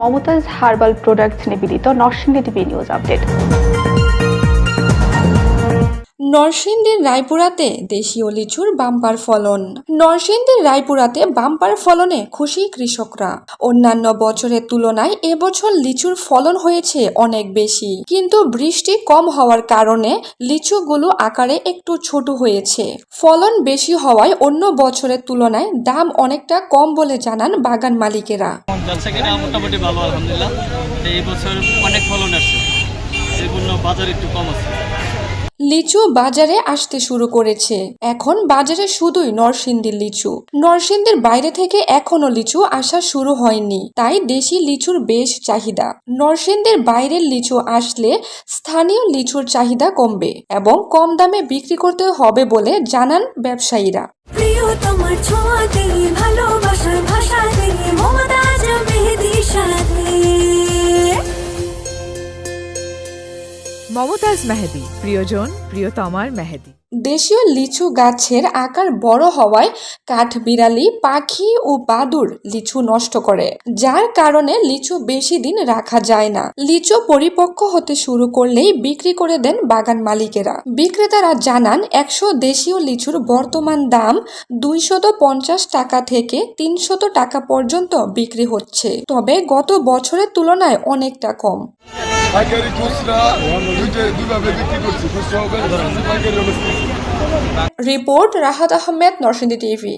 Mumtaz herbal products নিবেদিত Narsingdi TV news update. নরসিংদীর রায়পুরাতে দেশীয় লিচুর বাম্পার ফলন। নরসিংদীর রায়পুরাতে বাম্পার ফলনে খুশি কৃষকরা। অন্যান্য বছরের তুলনায় এবছর লিচুর ফলন হয়েছে অনেক বেশি। কিন্তু বৃষ্টি কম হওয়ার কারণে লিচুগুলো আকারে একটু ছোট হয়েছে। ফলন বেশি হওয়ায় অন্য বছরের তুলনায় দাম অনেকটা কম বলে জানান বাগান মালিকেরা। মোটামুটি ভালো, আলহামদুলিল্লাহ। এই বছর অনেক ফলন আসছে। বাজার একটু কম আছে। লিচু বাজারে আসতে শুরু করেছে। এখন বাজারে শুধুই নরসিংদীর লিচু। নরসিংদীর বাইরে থেকে এখনও লিচু আসা শুরু হয়নি, তাই দেশি লিচুর বেশ চাহিদা। নরসিংদীর বাইরের লিচু আসলে স্থানীয় লিচুর চাহিদা কমবে এবং কম দামে বিক্রি করতে হবে বলে জানান ব্যবসায়ীরা। প্রিয় তোমার মমতাজ মেহেদি, প্রিয়জন প্রিয়তমার মেহেদি। দেশীয় লিচু গাছের আকার বড় হওয়ায় কাঠবিড়ালি পাখি ও বাদুর লিচু নষ্ট করে, যার কারণে লিচু বেশি দিন রাখা যায় না। লিচু পরিপক্ক হতে শুরু করলেই বিক্রি করে দেন বাগান মালিকেরা। বিক্রেতারা জানান, একশো দেশীয় লিচুর বর্তমান দাম দুইশত পঞ্চাশ টাকা থেকে তিনশত টাকা পর্যন্ত বিক্রি হচ্ছে। তবে গত বছরের তুলনায় অনেকটা কম। পাইকারি খুচরা দুইভাবে বিক্রি করছি খুচরা হবে পাইকারি রিপোর্ট রাহাত আহমেদ নরসিংদী টিভি।